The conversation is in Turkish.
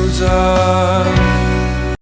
uzak